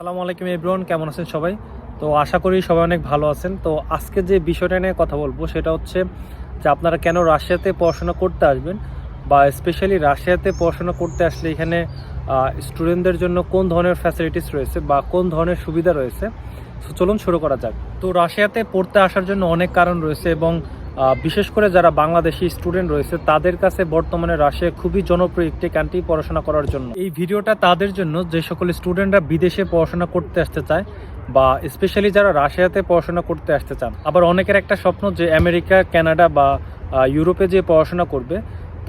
আসসালামু আলাইকুম এভরিওয়ান, কেমন আছেন সবাই? তো আশা করি সবাই অনেক ভালো আছেন। তো আজকে যে বিষয়টা নিয়ে কথা বলব সেটা হচ্ছে যে আপনারা কেন রাশিয়াতে পড়াশোনা করতে আসবেন বা স্পেশালি রাশিয়াতে পড়াশোনা করতে আসলে এখানে স্টুডেন্টদের জন্য কোন ধরনের ফ্যাসিলিটিস রয়েছে বা কোন ধরনের সুবিধা রয়েছে? চলুন শুরু করা যাক। তো রাশিয়াতে পড়তে আসার জন্য অনেক কারণ রয়েছে এবং বিশেষ করে যারা বাংলাদেশি স্টুডেন্ট রয়েছে, তাদের কাছে বর্তমানে রাশিয়া খুবই জনপ্রিয় একটি কান্ট্রি পড়াশোনা করার জন্য। এই ভিডিওটা তাদের জন্য যে সকল স্টুডেন্টরা বিদেশে পড়াশোনা করতে আসতে চায় বা স্পেশালি যারা রাশিয়াতে পড়াশোনা করতে আসতে চান। আবার অনেকের একটা স্বপ্ন যে আমেরিকা, কানাডা বা ইউরোপে যে পড়াশোনা করবে।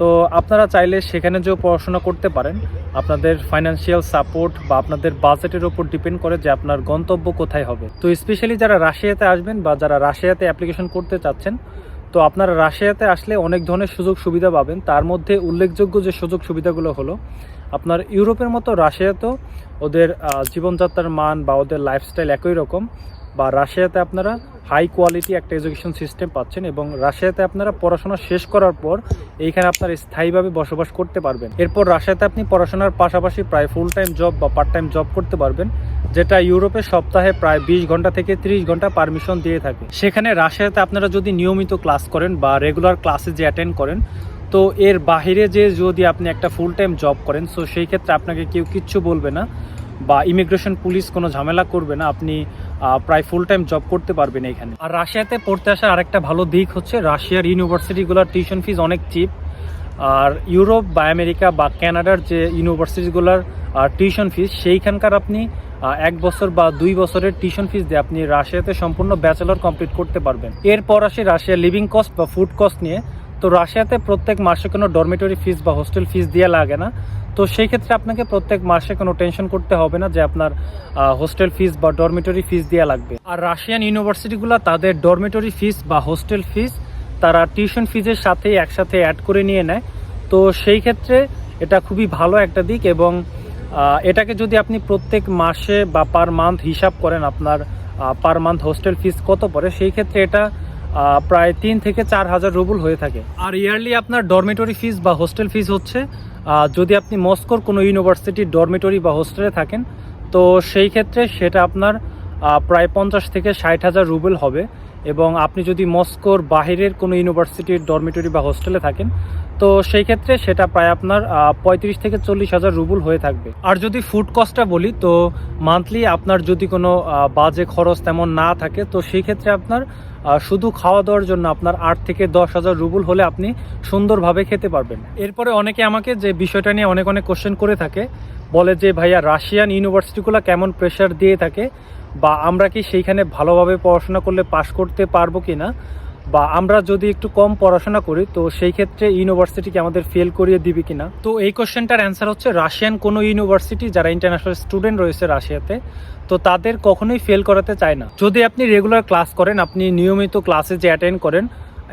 তো আপনারা চাইলে সেখানে যেও পড়াশোনা করতে পারেন। আপনাদের ফাইন্যান্সিয়াল সাপোর্ট বা আপনাদের বাজেটের ওপর ডিপেন্ড করে যে আপনার গন্তব্য কোথায় হবে। তো স্পেশালি যারা রাশিয়াতে আসবেন বা যারা রাশিয়াতে অ্যাপ্লিকেশন করতে চাচ্ছেন তো আপনারা রাশিয়াতে আসলে অনেক ধরনের সুযোগ সুবিধা পাবেন। তার মধ্যে উল্লেখযোগ্য যে সুযোগ সুবিধাগুলো হলো, আপনার ইউরোপের মতো রাশিয়াতেও ওদের জীবনযাত্রার মান বা ওদের লাইফস্টাইল একই রকম বা রাশিয়াতে আপনারা হাই কোয়ালিটি একটা এডুকেশন সিস্টেম পাচ্ছেন এবং রাশিয়াতে আপনারা পড়াশোনা শেষ করার পর এইখানে আপনার স্থায়ীভাবে বসবাস করতে পারবেন। এরপর রাশিয়াতে আপনি পড়াশোনার পাশাপাশি প্রায় ফুল টাইম জব বা পার্ট টাইম জব করতে পারবেন, যেটা ইউরোপে সপ্তাহে প্রায় বিশ ঘণ্টা থেকে ত্রিশ ঘণ্টা পারমিশন দিয়ে থাকে। সেখানে রাশিয়াতে আপনারা যদি নিয়মিত ক্লাস করেন বা রেগুলার ক্লাসে যে অ্যাটেন্ড করেন, তো এর বাইরে যে যদি আপনি একটা ফুল টাইম জব করেন সো সেই ক্ষেত্রে আপনাকে কেউ কিচ্ছু বলবে না। বা ইমিগ্রেশন পুলিশ কোনো ঝামেলা করবে না, আপনি প্রায় ফুল টাইম জব করতে পারবেন এখানে আর রাশিয়াতে পড়তে আসার আরেকটা ভালো দিক হচ্ছে, রাশিয়ার ইউনিভার্সিটিগুলোর টিউশন ফিজ অনেক চিপ আর ইউরোপ বা আমেরিকা বা ক্যানাডার যে ইউনিভার্সিটিগুলোর টিউশন ফিজ সেইখানকার আপনি এক বছর বা দুই বছরের টিউশন ফিজ দিয়ে আপনি রাশিয়াতে সম্পূর্ণ ব্যাচেলর কমপ্লিট করতে পারবেন। এরপর আসি রাশিয়ার লিভিং কস্ট বা ফুড কস্ট নিয়ে। তো রাশিয়াতে প্রত্যেক মাসে কোনো ডরমেটরি ফিস বা হোস্টেল ফিস দেওয়া লাগে না। তো সেই ক্ষেত্রে আপনাকে প্রত্যেক মাসে কোনো টেনশন করতে হবে না যে আপনার হোস্টেল ফিস বা ডরমেটরি ফিস দেওয়া লাগবে। আর রাশিয়ান ইউনিভার্সিটিগুলো তাদের ডরমেটরি ফিস বা হোস্টেল ফিস তারা টিউশন ফিজের সাথেই একসাথে অ্যাড করে নিয়ে নেয়। তো সেই ক্ষেত্রে এটা খুবই ভালো একটা দিক এবং এটাকে যদি আপনি প্রত্যেক মাসে বা পার মান্থ হিসাব করেন আপনার পার মান্থ হোস্টেল ফিস কত পড়ে, সেই ক্ষেত্রে এটা প্রায় তিন থেকে চার হাজার রুবল হয়ে থাকে। আর ইয়ারলি আপনার ডরমেটরি ফিস বা হোস্টেল ফিস হচ্ছে যদি আপনি মস্কোর কোনো ইউনিভার্সিটির ডরমেটরি বা হোস্টেলে থাকেন, তো সেই ক্ষেত্রে সেটা আপনার প্রায় পঞ্চাশ থেকে ষাট হাজার রুবেল হবে। এবং আপনি যদি মস্কোর বাহিরের কোনো ইউনিভার্সিটির ডরমেটরি বা হোস্টেলে থাকেন, তো সেই ক্ষেত্রে সেটা প্রায় আপনার পঁয়ত্রিশ থেকে চল্লিশ হাজার রুবুল হয়ে থাকবে। আর যদি ফুড কস্টটা বলি, তো মান্থলি আপনার যদি কোনো বাজে খরচ তেমন না থাকে, তো সেই ক্ষেত্রে আপনার শুধু খাওয়া দাওয়ার জন্য আপনার আট থেকে দশ হাজার রুবুল হলে আপনি সুন্দরভাবে খেতে পারবেন। এরপরে অনেকে আমাকে যে বিষয়টা নিয়ে অনেক অনেক কোশ্চেন করে থাকে, বলে যে, ভাইয়া, রাশিয়ান ইউনিভার্সিটিগুলো কেমন প্রেশার দিয়ে থাকে? বা আমরা কি সেইখানে ভালোভাবে পড়াশোনা করলে পাশ করতে পারব কি না বা আমরা যদি একটু কম পড়াশোনা করি, তো সেই ক্ষেত্রে ইউনিভার্সিটিকে আমাদের ফেল করিয়ে দিবে কিনা? তো এই কোশ্চেনটার অ্যান্সার হচ্ছে, রাশিয়ান কোনো ইউনিভার্সিটি যারা ইন্টারন্যাশনাল স্টুডেন্ট রয়েছে রাশিয়াতে, তো তাদের কখনোই ফেল করাতে চায় না। যদি আপনি রেগুলার ক্লাস করেন, আপনি নিয়মিত ক্লাসে যে অ্যাটেন্ড করেন,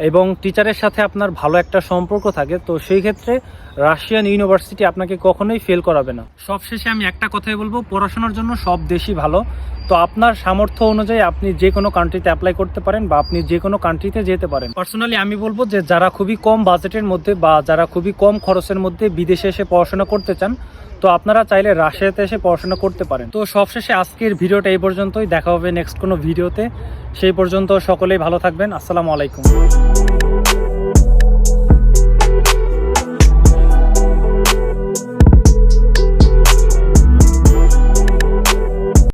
এবং টিচারের সাথে আপনার ভালো একটা সম্পর্ক থাকে, তো সেই ক্ষেত্রে রাশিয়ান ইউনিভার্সিটি আপনাকে কখনোই ফেল করাবে না। সবশেষে আমি একটা কথাই বলব, পড়াশোনার জন্য সব দেশই ভালো। তো আপনার সামর্থ্য অনুযায়ী আপনি যে কোনো কান্ট্রিতে অ্যাপ্লাই করতে পারেন বা আপনি যে কোনো কান্ট্রিতে যেতে পারেন। পার্সোনালি আমি বলব যে যারা খুবই কম বাজেটের মধ্যে বা যারা খুবই কম খরচের মধ্যে বিদেশে এসে পড়াশোনা করতে চান, তো আপনারা চাইলে রাশিয়াতে এসে পড়াশোনা করতে পারেন। তো সবশেষে আজকের ভিডিওটা এই পর্যন্তই। দেখা হবে নেক্সট কোনো ভিডিওতে। সেই পর্যন্ত সকলেই ভালো থাকবেন। আসসালামু আলাইকুম।